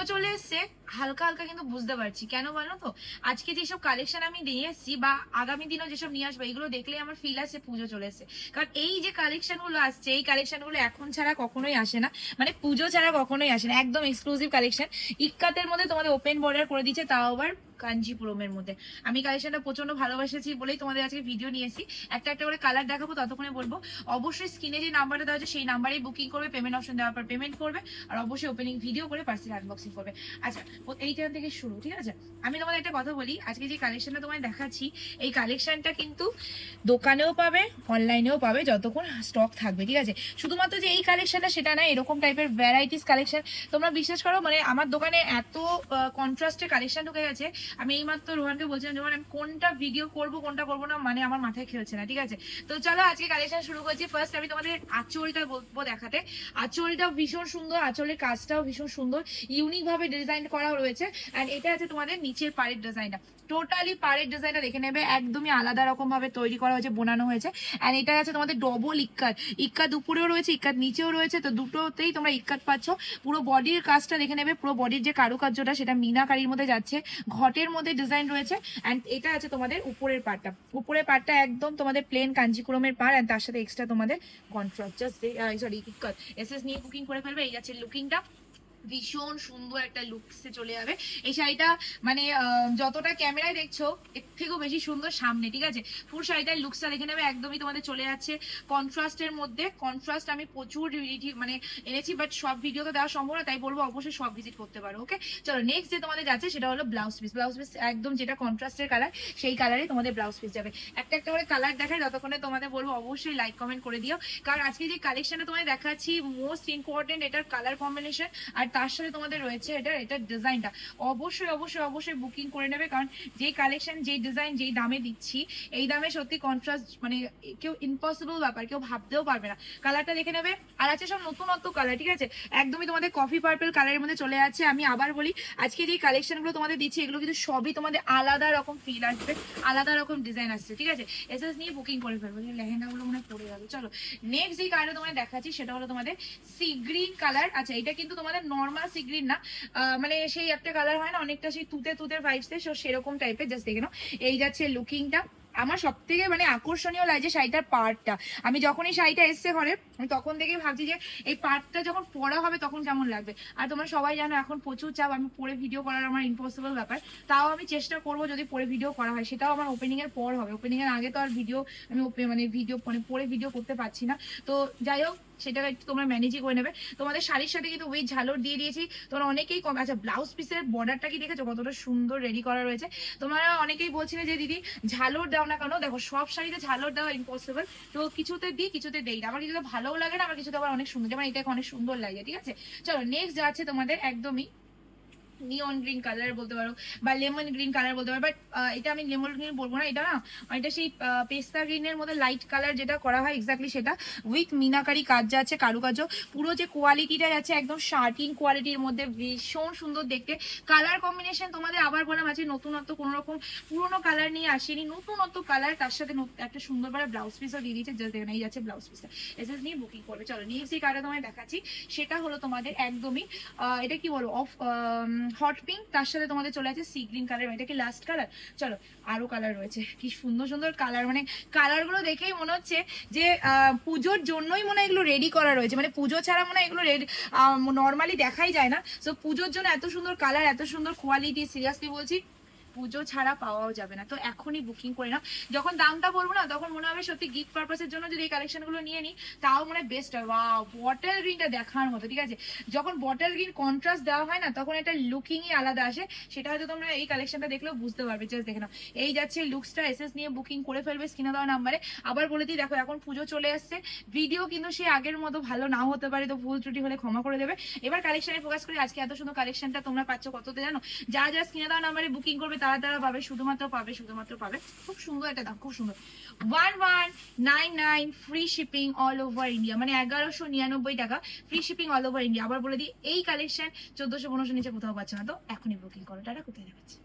শীতও চলে এসছে। হালকা হালকা কিন্তু বুঝতে পারছি। কেন বলো তো? আজকে যেসব কালেকশন আমি নিয়ে এসেছি বা আগামী দিনও যেসব নিয়ে আসব, এগুলো দেখলে আমার ফিল আছে পুজো চলে এসছে। কারণ এই যে কালেকশনগুলো আসছে, এই কালেকশনগুলো এখন ছাড়া কখনোই আসে না। মানে পুজো ছাড়া কখনোই আসে না। একদম এক্সক্লুসিভ কালেকশন ইক্কাতের মধ্যে তোমাদের ওপেন বর্ডার করে দিচ্ছে, তাও আবার কাঞ্জিপুরমের মধ্যে। আমি কালেকশনটা প্রচণ্ড ভালোবাসেছি বলেই তোমাদের আজকে ভিডিও নিয়ে এসেছি। একটা একটা করে কালার দেখাবো, ততক্ষণে বলব, অবশ্যই স্ক্রিনে যে নাম্বারটা দেওয়া আছে, সেই নাম্বারেই বুকিং করবে পেমেন্ট অপশন দেওয়ার পর পেমেন্ট করবে, আর অবশ্যই ওপেনিং ভিডিও করে পার্সেল আনবক্সিং করবে। আচ্ছা এইখান থেকে শুরু, ঠিক আছে? আমি তোমাদের একটা কথা বলি, আজকে যে কালেকশনটা তোমায় দেখাচ্ছি, এই কালেকশনটা কিন্তু দোকানেও পাবে অনলাইনেও পাবে, যতক্ষণ স্টক থাকবে, ঠিক আছে? শুধুমাত্র যে এই কালেকশনটা সেটা না, এরকম টাইপের ভ্যারাইটিস কালেকশন তোমরা বিশ্বাস করো মানে আমার দোকানে এত কন্ট্রাস্টের কালেকশন ঢুকে গেছে আমি এইমাত্র রোহানকে বলছিলাম যে আমি কোনটা ভিডিও করব, কোনটা করব না মানে আমার মাথায় খেলছে না। ঠিক আছে? তো চলো, আজকে কালেকশন শুরু করছি। ফার্স্ট আমি তোমাদের আঁচলটা বলব দেখাতে। আঁচলটা ভীষণ সুন্দর, আঁচলের কাজটাও ভীষণ সুন্দর। ইউনিক ভাবে ডিজাইন করা রয়েছে। অ্যান্ড এটা আছে তোমাদের নিচের পাড়ের ডিজাইনটা। টোটালি পাড়ের ডিজাইনটা দেখে নেবে। একদমই আলাদা রকম ভাবে তৈরি করা হয়েছে, বোনানো হয়েছে। অ্যান্ড এটা আছে তোমাদের ডবল ইক্কাত ইক্কাত উপরেও রয়েছে ইক্কাত নিচেও রয়েছে। তো দুটোতেই তোমরা ইক্কাত পাচ্ছ। পুরো বডির কাজটা দেখে নেবে। পুরো বডির যে কারুকার্যটা, সেটা মিনাকারির মধ্যে যাচ্ছে। ঘটের মধ্যে ডিজাইন রয়েছে অ্যান্ড এটা আছে তোমাদের উপরের পার্টটা উপরের পার্টটা একদম তোমাদের প্লেন কাঞ্জিকুরমের পার অ্যান্ড তার সাথে এক্সট্রা তোমাদের contrast just sorry S S নিয়ে বুকিং করে ফেলবে, এই যাচ্ছে লুকিংটা ভীষণ সুন্দর একটা লুকসে চলে যাবে। এই শাড়িটা মানে যতটা ক্যামেরায় দেখছ, এর থেকেও বেশি সুন্দর সামনে, ঠিক আছে? ফুল শাড়িটার লুকসটা দেখে নেবে, একদমই তোমাদের চলে যাচ্ছে। কন্ট্রাস্টের মধ্যে কন্ট্রাস্ট আমি প্রচুর মানে এনেছি বাট সব ভিডিও তো দেওয়া সম্ভব না তাই বলব অবশ্যই সব ভিজিট করতে পারো ওকে চলো নেক্সট যে তোমাদের যাচ্ছে, সেটা হলো ব্লাউজ পিস ব্লাউজ পিস একদম যেটা কন্ট্রাস্টের কালার সেই কালারে তোমাদের ব্লাউজ পিস যাবে। একটা একটা করে কালার দেখায়, যতক্ষণে তোমাদের বলব, অবশ্যই লাইক কমেন্ট করে দিও। কারণ আজকে যে কালেকশনটা তোমাদের দেখাচ্ছি মোস্ট ইম্পর্টেন্ট এটার কালার কম্বিনেশন আর তার সাথে তোমাদের রয়েছে এটা এটার ডিজাইনটা অবশ্যই অবশ্যই অবশ্যই বুকিং করে নেবে, কারণ যেই কালেকশন যেই ডিজাইন যেই দামে দিচ্ছি, এই দামে সত্যি কন্ট্রাস্ট মানে কেউ ইম্পসিবল ব্যাপার, কেউ ভাবতেও পারবে না। কালারটা দেখে নেবে। আর আছে সব নতুনত্ব কালার ঠিক আছে? একদমই তোমাদের কফি পার্পল কালারের মধ্যে চলে যাচ্ছে আমি আবার বলি, আজকে যে কালেকশনগুলো তোমাদের দিচ্ছি, এগুলো কিন্তু সবই তোমাদের আলাদা রকম ফিল আসবে, আলাদা রকম ডিজাইন আসছে ঠিক আছে? এসএস নিয়ে বুকিং করে ফেলব লেহেঙ্গাগুলো মনে পড়ে যাবে। চলো নেক্সট যে কালারটা তোমাদের দেখাচ্ছি, সেটা হলো তোমাদের সি গ্রিন কালার আচ্ছা এটা কিন্তু তোমাদের নর্মাল সি গ্রিন না। মানে সেই একটা কালার হয় না, অনেকটা সেই তুতে তুতে ভাইবস সেরকম টাইপের জাস্ট দেখে নাও। এই যাচ্ছে লুকিংটা আমার সব থেকে মানে আকর্ষণীয় লাগছে শাড়িটার পার্টটা আমি যখন এই শাড়িটা এসছে ঘরে তখন থেকেই ভাবছি যে এই পার্টটা যখন পরা হবে তখন কেমন লাগবে। আর তোমরা সবাই জানো, এখন প্রচুর চাপ, আমি পরে ভিডিও করার আমার ইম্পসিবল ব্যাপার। তাও আমি চেষ্টা করব যদি পরে ভিডিও করা হয়। সেটাও আমার ওপেনিং এর পর হবে। ওপেনিং এর আগে তো আর ভিডিও আমি মানে ভিডিও মানে পরে ভিডিও করতে পারছি না। তো যাই হোক সেটা একটু তোমরা ম্যানেজই করে নেবে। তোমাদের শাড়ির সাথে কিন্তু উইথ ঝালর দিয়ে দিয়েছি। তোমরা অনেকেই কম আচ্ছা ব্লাউজ পিসের বর্ডারটা কি দেখেছ? কতটা সুন্দর রেডি করা রয়েছে। তোমরা অনেকেই বলছিলে যে, দিদি, ঝালর দাও না কেন? দেখো, সব শাড়িতে ঝালর দেওয়া ইম্পসিবল তো কিছুতে দিই, কিছুতে দেই না। আমার কিছুতে ভালোও লাগে না, আমার কিছুতে আবার অনেক সুন্দর যেমন এটা অনেক সুন্দর লাগে, ঠিক আছে? চলো নেক্সট যাচ্ছে তোমাদের একদমই নিয়ন গ্রিন কালার বলতে পারো বা লেমন গ্রিন কালার বলতে পারো বাট এটা আমি লেমন গ্রিন বলব না, এটা না, এটা সেই পেস্তা গ্রিনের মধ্যে লাইট কালার যেটা করা হয় এক্স্যাক্টলি সেটা উইথ মিনাকারি কাজ যাচ্ছে কারুকার্য, পুরো যে কোয়ালিটিটা আছে একদম শার্টিন কোয়ালিটির মধ্যে ভীষণ সুন্দর দেখতে। কালার কম্বিনেশন তোমাদের আবার বললাম আছে নতুনত্ব কোনো রকম পুরোনো কালার নিয়ে আসেনি, নতুনত্ব কালার তার সাথে একটা সুন্দর করে ব্লাউজ পিসও দিয়ে দিয়েছে জাস্ট এই যাচ্ছে ব্লাউজ পিসটা এসএস নিয়ে বুকিং করবে, চলো নিয়ে যে কালারটা তোমায় দেখাচ্ছি, সেটা হলো তোমাদের একদমই এটা কি বলো অফ হট পিঙ্ক, তার সাথে তোমাদের চলে আছে সি গ্রিন কালার এটা কি লাস্ট কালার চলো আরও কালার রয়েছে। কি সুন্দর সুন্দর কালার মানে কালারগুলো দেখেই মনে হচ্ছে যে পুজোর জন্যই মনে হয় এগুলো রেডি করা রয়েছে। মানে পুজো ছাড়া মনে হয় এগুলো রেডি নর্মালি দেখাই যায় না। সো পুজোর জন্য এত সুন্দর কালার এত সুন্দর কোয়ালিটি সিরিয়াসলি বলছি পুজো ছাড়া পাওয়াও যাবে না। তো এখনই বুকিং করে নাও। যখন দামটা বলব না, তখন মনে হবে সত্যি গিফট পারপাসের জন্য যদি এই কালেকশনগুলো নিয়ে নিই, তাও মনে হয় বেস্ট হয় ওয়াও বটল গ্রিনটা দেখার মতো, ঠিক আছে? যখন বটল গ্রিন কন্ট্রাস্ট দেওয়া হয় না, তখন একটা লুকিংই আলাদা আসে। সেটা হয়তো তোমরা এই কালেকশনটা দেখলেও বুঝতে পারবে। জাস্ট দেখে নাও। এই যাচ্ছে লুকসটা এসএস নিয়ে বুকিং করে ফেলবে স্ক্রিনে দেওয়া নাম্বারে আবার বলে দিই, দেখো, এখন পুজো চলে আসছে ভিডিও কিন্তু সে আগের মতো ভালো নাও হতে পারে, তো ভুল ত্রুটি হলে ক্ষমা করে দেবে। এবার কালেকশনে ফোকাস করি। আজকে এত সুন্দর কালেকশনটা তোমরা পাচ্ছ কততে জানো? যা যা স্ক্রিনে দেওয়া নাম্বারে বুকিং করবে তারা তারা পাবে, শুধুমাত্র পাবে শুধুমাত্র পাবে। খুব সুন্দর একটা দাম, খুব সুন্দর। One one nine nine free shipping all over India মানে এগারোশো নিরানব্বই টাকা free shipping all over India আবার বলে দিই, এই কালেকশন চোদ্দোশো পনেরোশো নিচে কোথাও পাচ্ছে না, তো এখনই বুকিং করো। টাটা, কোথায় দেখাচ্ছে